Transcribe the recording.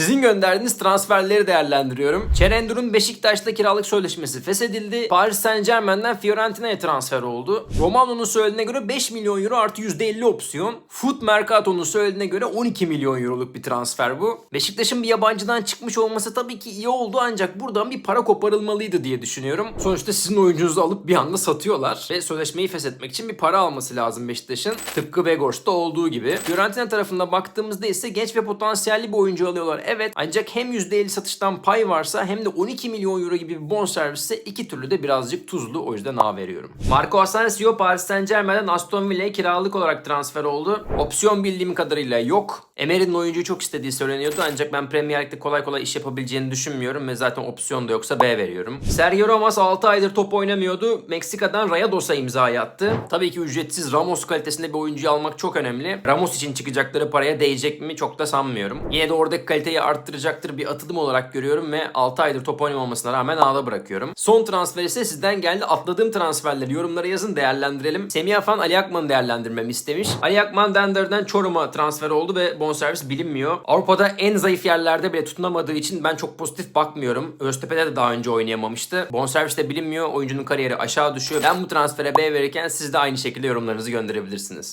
Sizin gönderdiğiniz transferleri değerlendiriyorum. Çerendur'un Beşiktaş'ta kiralık sözleşmesi feshedildi. Paris Saint Germain'den Fiorentina'ya transfer oldu. Romano'nun söylediğine göre 5 milyon euro artı %50 opsiyon. Foot Mercato'nun söylediğine göre 12 milyon euroluk bir transfer bu. Beşiktaş'ın bir yabancıdan çıkmış olması tabii ki iyi oldu ancak buradan bir para koparılmalıydı diye düşünüyorum. Sonuçta sizin oyuncunuzu alıp bir anda satıyorlar ve sözleşmeyi feshetmek için bir para alması lazım Beşiktaş'ın. Tıpkı Vegors'ta olduğu gibi. Fiorentina tarafında baktığımızda ise genç ve potansiyelli bir oyuncu alıyorlar. Evet ancak hem %50 satıştan pay varsa hem de 12 milyon euro gibi bir bonservise iki türlü de birazcık tuzlu. O yüzden A veriyorum. Marco Asensio Paris Saint Germain'den Aston Villa'ya kiralık olarak transfer oldu. Opsiyon bildiğim kadarıyla yok. Emery'nin oyuncuyu çok istediği söyleniyordu ancak ben Premier Lig'de kolay kolay iş yapabileceğini düşünmüyorum ve zaten opsiyon da yoksa B veriyorum. Sergio Ramos 6 aydır top oynamıyordu. Meksika'dan Rayados'a imza attı. Tabii ki ücretsiz Ramos kalitesinde bir oyuncuyu almak çok önemli. Ramos için çıkacakları paraya değecek mi çok da sanmıyorum. Yine de oradaki kaliteyi arttıracaktır bir atılım olarak görüyorum ve 6 aydır top oynamamasına rağmen A'da bırakıyorum. Son transfer ise sizden geldi. Atladığım transferleri yorumlara yazın değerlendirelim. Semih Afan Ali Akman'ı değerlendirmemi istemiş. Ali Akman Dender'den Çorum'a transfer oldu ve bonservis bilinmiyor. Avrupa'da en zayıf yerlerde bile tutunamadığı için ben çok pozitif bakmıyorum. Öztepe'de de daha önce oynayamamıştı. Bonservis de bilinmiyor. Oyuncunun kariyeri aşağı düşüyor. Ben bu transfere B verirken siz de aynı şekilde yorumlarınızı gönderebilirsiniz.